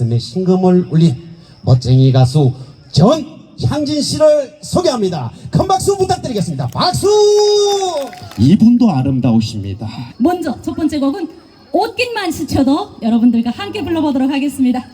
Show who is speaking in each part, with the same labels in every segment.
Speaker 1: 가슴에 심금을 울린 멋쟁이 가수 전향진 씨를 소개합니다. 큰 박수 부탁드리겠습니다. 박수! 이분도 아름다우십니다.
Speaker 2: 먼저 첫 번째 곡은 옷깃만 스쳐도 여러분들과 함께 불러보도록 하겠습니다.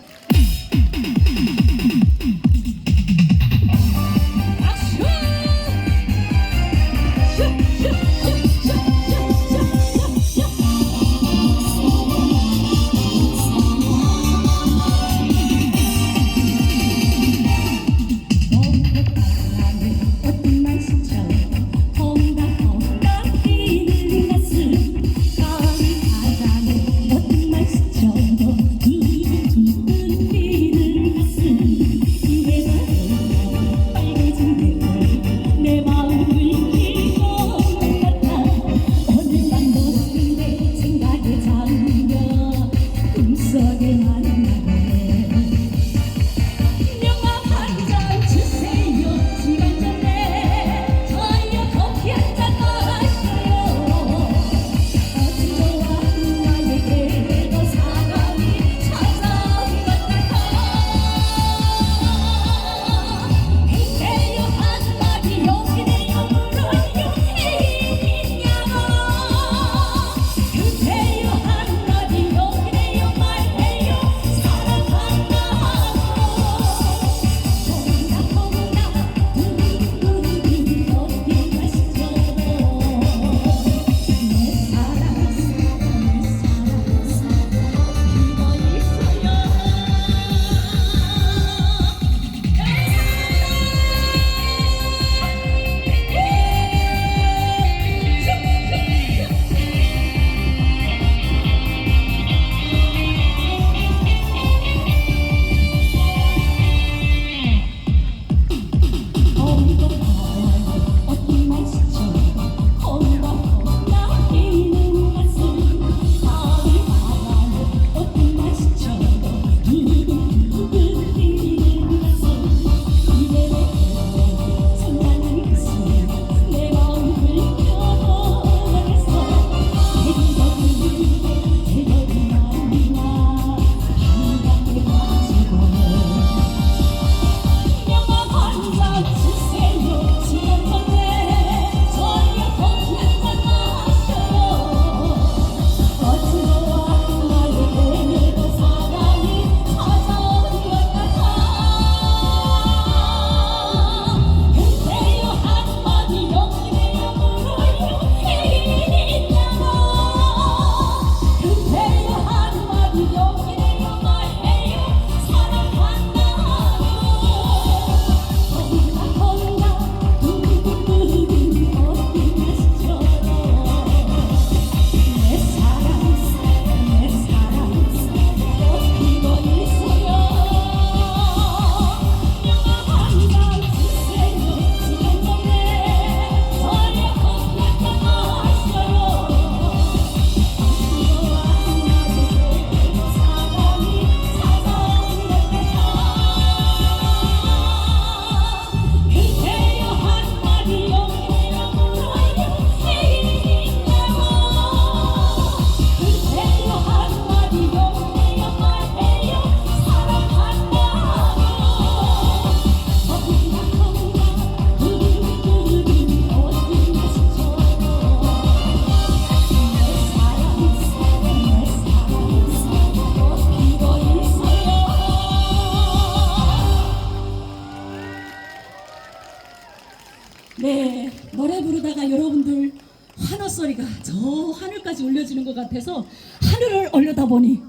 Speaker 2: 하늘까지 울려지는 것 같아서 하늘을 올려다보니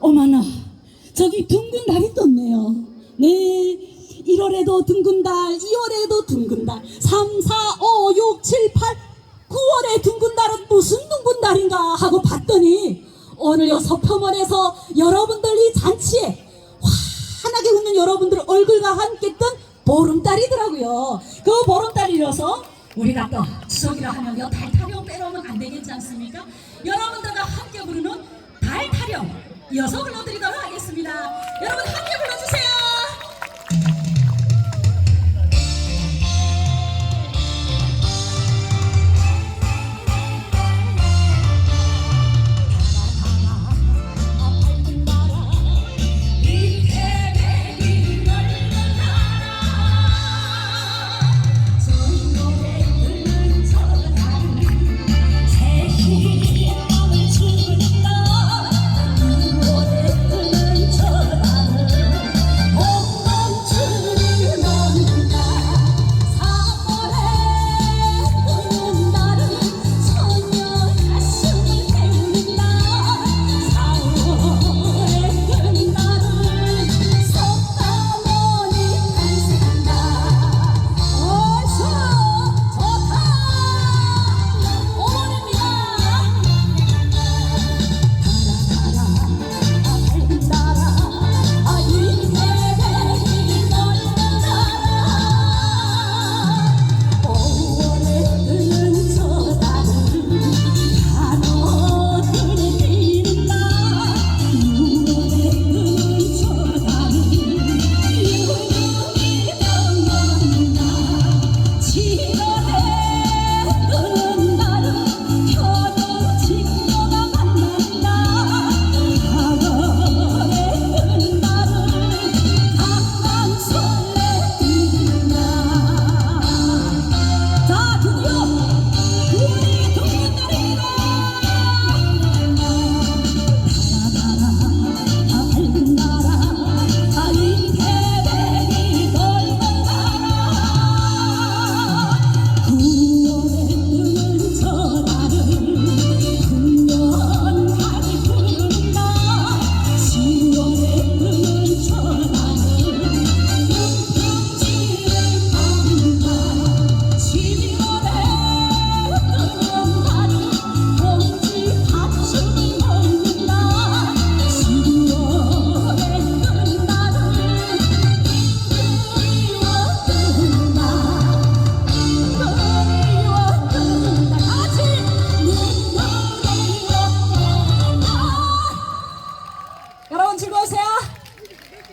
Speaker 2: 어머나 저기 둥근 달이 떴네요. 네, 1월에도 둥근 달, 2월에도 둥근 달, 3, 4, 5, 6, 7, 8, 9월에 둥근 달은 무슨 둥근 달인가 하고 봤더니 오늘 요 서평원에서 여러분들 이 잔치에 환하게 웃는 여러분들 얼굴과 함께 뜬 보름달이더라고요. 그 보름달이라서 우리가 또 추석이라 하면 요달 되겠지 않습니까? 여러분들과 함께 부르는 달타령 이어서 불러드리도록 하겠습니다. 여러분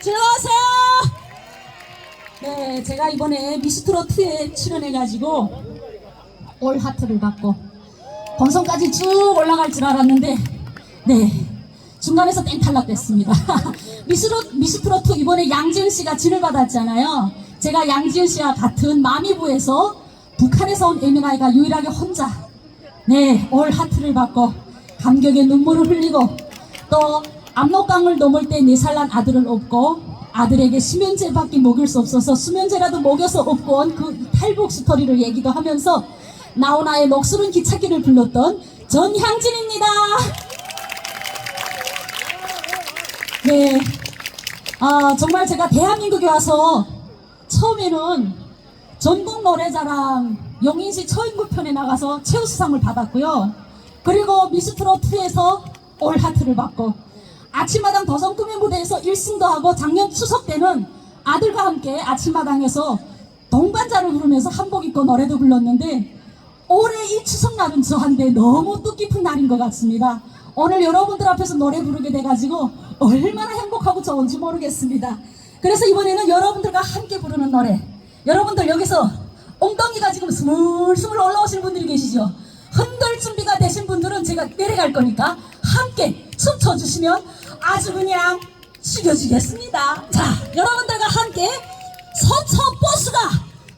Speaker 2: 즐거우세요. 네, 제가 이번에 미스트롯2에 출연해가지고 올 하트를 받고 본선까지 쭉 올라갈 줄 알았는데 네 중간에서 땡 탈락됐습니다. 미스트롯 미스트롯2 이번에 양지은 씨가 진을 받았잖아요. 제가 양지은 씨와 같은 마미부에서 북한에서 온 에미나이가 유일하게 혼자 네, 올 하트를 받고 감격의 눈물을 흘리고 또 압록강을 넘을 때 네 살난 아들을 업고 아들에게 수면제밖에 먹일 수 없어서 수면제라도 먹여서 업고 온 그 탈북 스토리를 얘기도 하면서 나훈아의 녹슬은 기찻길을 불렀던 전향진입니다. 네, 아 정말 제가 대한민국에 와서 처음에는 전국 노래자랑 용인시 처인구 편에 나가서 최우수상을 받았고요. 그리고 미스트롯2에서 올 하트를 받고 아침마당 더성 꿈의 무대에서 1승도 하고 작년 추석 때는 아들과 함께 아침마당에서 동반자를 부르면서 한복 입고 노래도 불렀는데 올해 이 추석날은 저한테 너무 뜻깊은 날인 것 같습니다. 오늘 여러분들 앞에서 노래 부르게 돼가지고 얼마나 행복하고 좋은지 모르겠습니다. 그래서 이번에는 여러분들과 함께 부르는 노래. 여러분들 여기서 엉덩이가 지금 스물스물 올라오시는 분들이 계시죠? 흔들 준비가 되신 분들은 제가 내려갈 거니까 함께 춤춰주시면 아주 그냥 죽여주겠습니다. 자, 여러분들과 함께 서초 버스가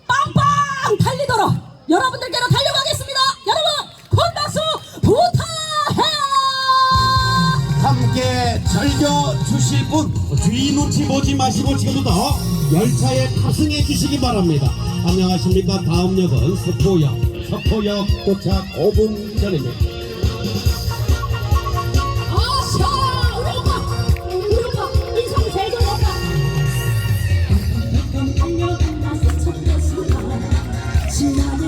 Speaker 2: 빵빵 달리도록 여러분들께로 달려가겠습니다. 여러분, 큰 박수 부탁해요!
Speaker 1: 함께 즐겨 주실 분 뒤 눈치 보지 마시고 지금부터 열차에 탑승해 주시기 바랍니다. 안녕하십니까? 다음 역은 서포역, 서포역 도착 5분 전입니다.
Speaker 2: 버스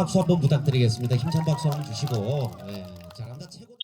Speaker 1: 박수 한번 부탁드리겠습니다. 힘찬 박수 한번 주시고 예, 잘